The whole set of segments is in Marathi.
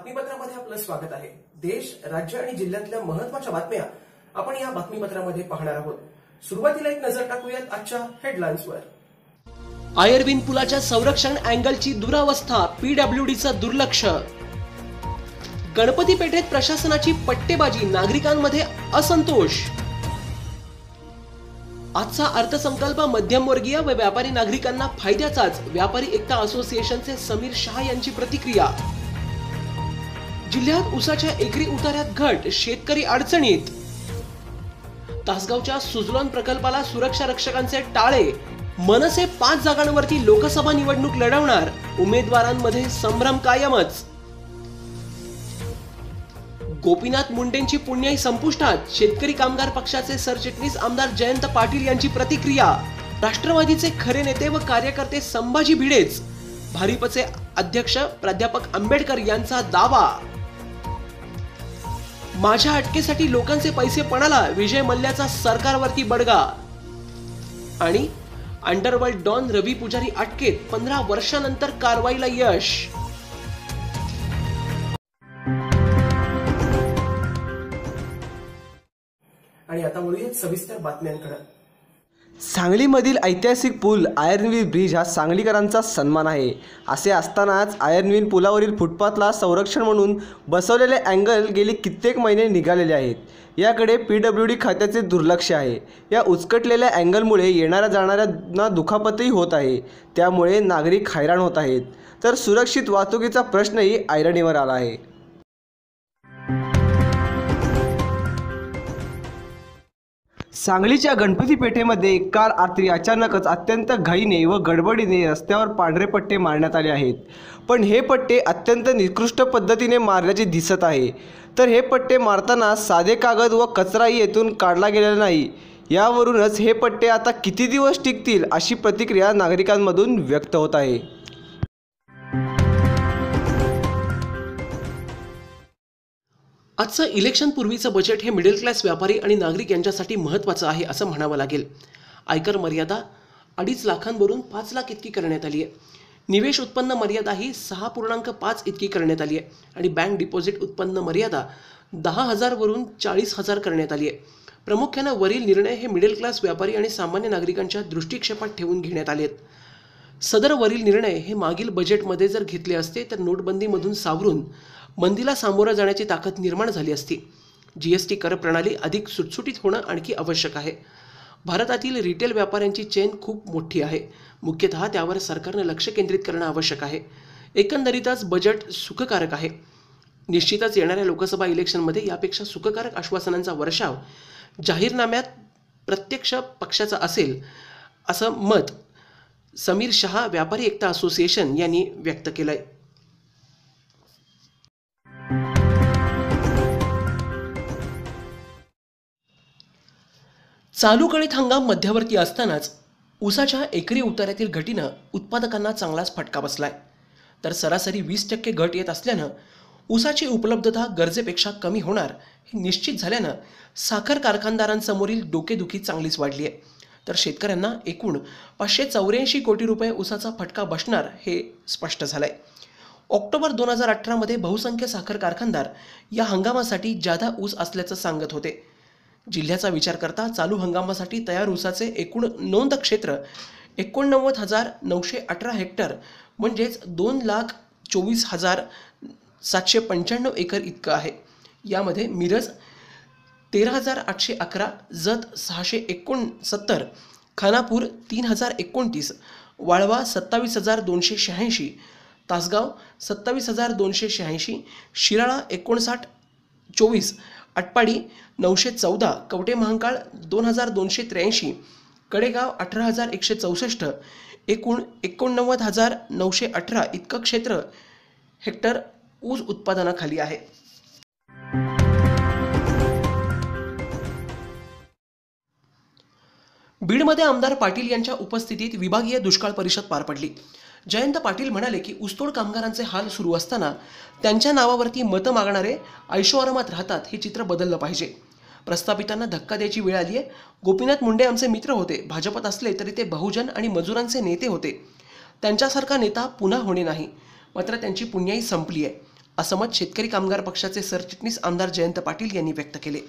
बातमीपत्रामध्ये आपलं स्वागत आहे. देश राज्य आणि जिल्ह्यातल्या महत्त्वाच्या बातम्या आपण या बातमीपत्रामध्ये पाहणार आहोत. सुरुवातीला एक नजर टाकूयात आजच्या हेडलाईन्सवर आयर्विन पुलाच्या संरक्षण अँगलची दुरावस्था पीडब्ल्यूडीचं दुर्लक्ष. गणपती पेठेत प्रशासनाची पट्टेबाजी नागरिकांमध्ये असंतोष. आजचा अर्थसंकल्प मध्यमवर्गीय व व्यापारी नागरिकांना फायद्याचाच व्यापारी एकता असोसिएशनचे समीर शहा यांची प्रतिक्रिया. जिल्ह्यात उसाच्या एकरी उतार्यात घट शेतकरी अडचणीत. तासगावच्या सुजलॉन प्रकल्पाला सुरक्षा रक्षकांचे टाळे. मनसे पाच जागांवरती लोकसभा निवडणूक लढवणार उमेदवारांमध्ये संभ्रम कायमच. गोपीनाथ मुंडेंची पुण्याई संपुष्टात शेतकरी कामगार पक्षाचे सरचिटणीस आमदार जयंत पाटील यांची प्रतिक्रिया. राष्ट्रवादीचे खरे नेते व कार्यकर्ते संभाजी भिडेच. भारिपचे अध्यक्ष प्राध्यापक आंबेडकर यांचा दावा. माझ्या अटकेसाठी लोकांचे पैसे पणाला विजय मल्ल्याचा सरकारवरती बडगा. आणि अंडरवर्ल्ड डॉन रवी पुजारी अटकेत पंधरा वर्षानंतर कारवाईला यश. आणि आता वळूयात सविस्तर बातम्यांकडे. सांगलीमधील ऐतिहासिक पूल आयर्नविन ब्रिज हा सांगलीकरांचा सन्मान आहे. असे असतानाच आयर्नवीन पुलावरील फुटपाथला संरक्षण म्हणून बसवलेले अँगल गेली कित्येक महिने निघालेले आहेत. याकडे पी डब्ल्यू डी खात्याचे दुर्लक्ष आहे. या उचकटलेल्या अँगलमुळे येणाऱ्या जाणाऱ्यांना दुखापतही होत आहे. त्यामुळे नागरिक हैराण होत आहेत. तर सुरक्षित वाहतुकीचा प्रश्नही ऐरणीवर आला आहे. सांगलीच्या गणपती पेठेमध्ये काल रात्री अचानकच अत्यंत घाईने व गडबडीने रस्त्यावर पांढरे पट्टे मारण्यात आले आहेत. पण हे पट्टे अत्यंत निकृष्ट पद्धतीने मारल्याचे दिसत आहे. तर हे पट्टे मारताना साधे कागद व कचराही येथून काढला गेलेला नाही. यावरूनच हे पट्टे आता किती दिवस टिकतील अशी प्रतिक्रिया नागरिकांमधून व्यक्त होत आहे. आजचं इलेक्शन पूर्वीचं बजेट हे मिडल क्लास व्यापारी आणि नागरिक यांच्यासाठी महत्त्वाचं आहे असं म्हणावं लागेल. आयकर मर्यादा अडीच लाखांवरून पाच लाख इतकी करण्यात आली आहे निवेश उत्पन्न मर्यादा ही सहा पूर्णांक पाच इतकी करण्यात आली आहे आणि बँक डिपॉझिट उत्पन्न मर्यादा दहा हजारवरून चाळीस हजार करण्यात आली आहे प्रामुख्यानं वरील निर्णय हे मिडल क्लास व्यापारी आणि सामान्य नागरिकांच्या दृष्टिक्षेपात ठेवून घेण्यात आले आहेत सदर वरील निर्णय हे मागील बजेटमध्ये जर घेतले असते तर नोटबंदीमधून सावरून मंदीला सामोरं जाण्याची ताकद निर्माण झाली असती. जी एस टी कर प्रणाली अधिक सुटसुटीत होणं आणखी आवश्यक आहे. भारतातील रिटेल व्यापाऱ्यांची चेन खूप मोठी आहे. मुख्यतः त्यावर सरकारनं लक्ष केंद्रित करणं आवश्यक आहे. एकंदरीतच बजेट सुखकारक आहे. निश्चितच येणाऱ्या लोकसभा इलेक्शनमध्ये यापेक्षा सुखकारक आश्वासनांचा वर्षाव जाहीरनाम्यात प्रत्यक्ष पक्षाचा असेल असं मत समीर शहा व्यापारी एकता असोसिएशन यांनी व्यक्त केलं आहे चालू कळीत हंगाम मध्यवर्ती असतानाच ऊसाच्या एकरी उतार्यातील घटीनं उत्पादकांना चांगलाच फटका बसलाय. तर सरासरी वीस टक्के घट येत असल्यानं ऊसाची उपलब्धता गरजेपेक्षा कमी होणार हे निश्चित झाल्यानं साखर कारखानदारांसमोरील डोकेदुखी चांगलीच वाढली आहे. तर शेतकऱ्यांना एकूण पाचशे चौऱ्याऐंशी कोटी रुपये ऊसाचा फटका बसणार हे स्पष्ट झालंय. ऑक्टोबर दोन हजार अठरामध्ये बहुसंख्य साखर कारखानदार या हंगामासाठी जादा ऊस असल्याचं सांगत होते. जिल्ह्याचा विचार करता चालू हंगामासाठी तयार ऊसाचे एकूण नोंद क्षेत्र एकोणनव्वद हजार नऊशे अठरा हेक्टर म्हणजेच दोन लाख चोवीस हजार सातशे पंच्याण्णव एकर इतकं आहे. यामध्ये मिरज तेरा हजार आठशे अकरा जत सहाशे एकोणसत्तर खानापूर तीन हजार एकोणतीस वाळवा सत्तावीस हजार दोनशे शहाऐंशी तासगाव सत्तावीस हजार दोनशे शहाऐंशी शिराळा एकोणसाठ चोवीस आटपाडी नऊशे चौदा कवटे महांकाळ दोन हजार दोनशे त्र्याऐंशी कडेगाव अठरा हजार एकशे चौसष्ट एकूण एकोणनव्वद हजार नऊशे अठरा इतकं क्षेत्र हेक्टर ऊस उत्पादनाखाली आहे. बीडमध्ये आमदार पाटील यांच्या उपस्थितीत विभागीय दुष्काळ परिषद पार पडली. जयंत पाटील म्हणाले की ऊसतोड कामगारांचे हाल सुरू असताना त्यांच्या नावावरती मतं मागणारे ऐशोआरामात राहतात हे चित्र बदललं पाहिजे. प्रस्थापितांना धक्का द्यायची वेळ आली आहे गोपीनाथ मुंडे आमचे मित्र होते. भाजपत असले तरी ते बहुजन आणि मजुरांचे नेते होते. त्यांच्यासारखा नेता पुन्हा होणे नाही. मात्र त्यांची पुण्याई संपली आहे असं मत शेतकरी कामगार पक्षाचे सरचिटणीस आमदार जयंत पाटील यांनी व्यक्त केले.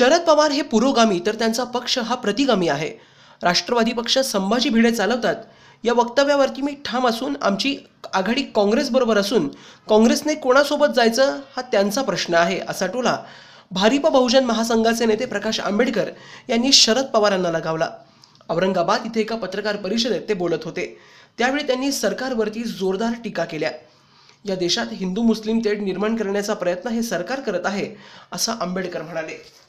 शरद पवार हे पुरोगामी तर त्यांचा पक्ष हा प्रतिगामी आहे. राष्ट्रवादी पक्ष संभाजी भिडे चालवतात. या वक्तव्यावरती मी ठाम असून आमची आघाडी काँग्रेसबरोबर असून काँग्रेसने कोणासोबत जायचं हा त्यांचा प्रश्न आहे असा टोला भारिप बहुजन महासंघाचे नेते प्रकाश आंबेडकर यांनी शरद पवारांना लगावला. औरंगाबाद इथे एका पत्रकार परिषदेत ते बोलत होते. त्यावेळी त्यांनी सरकारवरती जोरदार टीका केल्या. या देशात हिंदू मुस्लिम तेढ निर्माण करण्याचा प्रयत्न हे सरकार करत आहे असं आंबेडकर म्हणाले.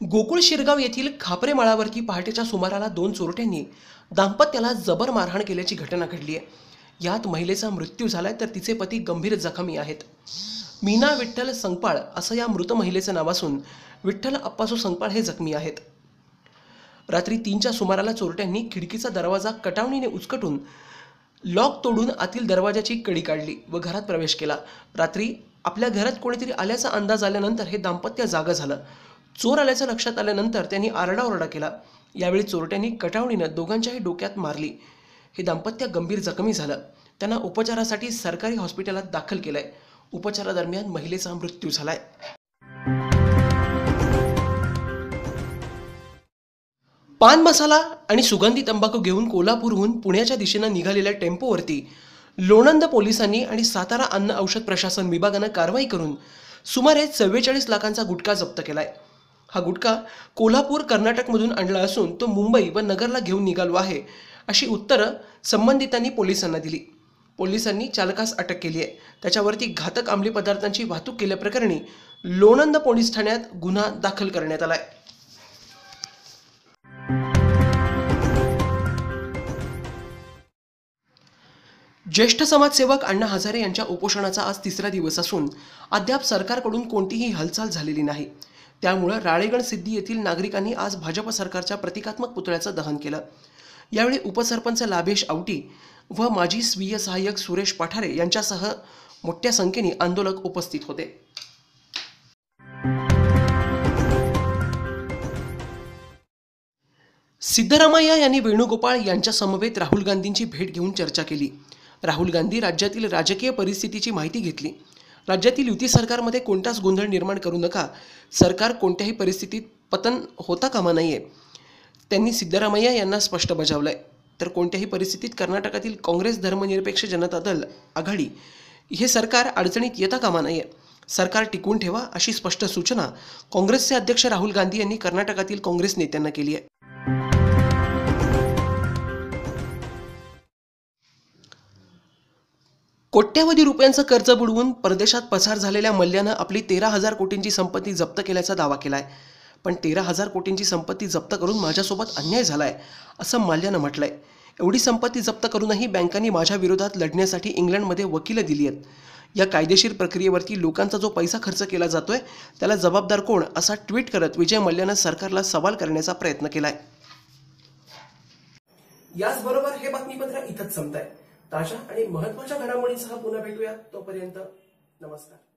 गोकुळ शिरगाव येथील खापरे माळावरती पहाटेच्या सुमाराला दोन चोरट्यांनी दाम्पत्याला जबर मारहाण केल्याची घटना घडली आहे. यात महिलेचा मृत्यू झालाय तर तिचे पती गंभीर जखमी आहेत. मीना विठ्ठल संगपाळ असं या मृत महिलेचं नाव असून विठ्ठल अप्पासू संगपाळ हे जखमी आहेत. रात्री तीनच्या सुमाराला चोरट्यांनी खिडकीचा दरवाजा कटावणीने उचकटून लॉक तोडून आतील दरवाजाची कडी काढली व घरात प्रवेश केला. रात्री आपल्या घरात कोणीतरी आल्याचा अंदाज आल्यानंतर हे दाम्पत्य जागं झालं. चोर आल्याचं लक्षात आल्यानंतर त्यांनी आरडाओरडा केला. यावेळी चोरट्यांनी कटावणीनं दोघांच्याही डोक्यात मारली. हे दाम्पत्य गंभीर जखमी झालं. त्यांना उपचारासाठी सरकारी हॉस्पिटलात दाखल केलं आहे उपचारादरम्यान महिलेचा मृत्यू झाला आहे पान मसाला आणि सुगंधी तंबाखू घेऊन कोल्हापूरहून पुण्याच्या दिशेनं निघालेल्या टेम्पोवरती लोणंद पोलिसांनी आणि सातारा अन्न औषध प्रशासन विभागानं कारवाई करून सुमारे चव्वेचाळीस लाखांचा गुटखा जप्त केलाय. हा गुटखा कोल्हापूर कर्नाटकमधून आणला असून तो मुंबई व नगरला घेऊन निघालो आहे अशी उत्तरं संबंधितांनी पोलिसांना दिली. पोलिसांनी चालकास अटक केली आहे. त्याच्यावरती घातक अंमली पदार्थांची वाहतूक केल्याप्रकरणी लोणंद पोलीस ठाण्यात गुन्हा दाखल करण्यात आला आहे ज्येष्ठ समाजसेवक अण्णा हजारे यांच्या उपोषणाचा आज तिसरा दिवस असून अद्याप सरकारकडून कोणतीही हालचाल झालेली नाही. त्यामुळं राळेगण सिद्धी येथील नागरिकांनी आज भाजप सरकारच्या प्रतिकात्मक पुतळ्याचं दहन केलं. यावेळी उपसरपंच लाभेश आवटी व माजी स्वीय सहाय्यक सुरेश पठारे यांच्यासह मोठ्या संख्येने आंदोलक उपस्थित होते. सिद्धरामय्या यांनी वेणुगोपाळ यांच्या समवेत राहुल गांधींची भेट घेऊन चर्चा केली. राहुल गांधी राज्यातील राजकीय परिस्थितीची माहिती घेतली. राज्यातील युती सरकारमध्ये कोणताच गोंधळ निर्माण करू नका. सरकार कोणत्याही परिस्थितीत पतन होता कामा नाहीये त्यांनी सिद्धरामय्या यांना स्पष्ट बजावलं आहे तर कोणत्याही परिस्थितीत कर्नाटकातील काँग्रेस धर्मनिरपेक्ष जनता दल आघाडी हे सरकार अडचणीत येता कामा नाहीये सरकार टिकवून ठेवा अशी स्पष्ट सूचना काँग्रेसचे अध्यक्ष राहुल गांधी यांनी कर्नाटकातील काँग्रेस नेत्यांना केली आहे. कोट्यवधी रुपयांचं कर्ज बुडवून परदेशात पसार झालेल्या मल्ल्यानं आपली तेरा हजार कोटींची संपत्ती जप्त केल्याचा दावा केलाय. पण तेरा हजार कोटींची संपत्ती जप्त करून माझ्यासोबत अन्याय झालाय असं माल्यानं म्हटलंय. एवढी संपत्ती जप्त करूनही बँकांनी माझ्या विरोधात लढण्यासाठी इंग्लंडमध्ये वकिलं दिली आहेत. या कायदेशीर प्रक्रियेवरती लोकांचा जो पैसा खर्च केला जातोय त्याला जबाबदार कोण असा ट्विट करत विजय मल्ल्यानं सरकारला सवाल करण्याचा प्रयत्न केलाय. याचबरोबर हे बातमीपत्र इथंच संपत आहे ताज्या आणि महत्त्वाच्या घडामोडींसह पुन्हा भेटूया. तोपर्यंत नमस्कार.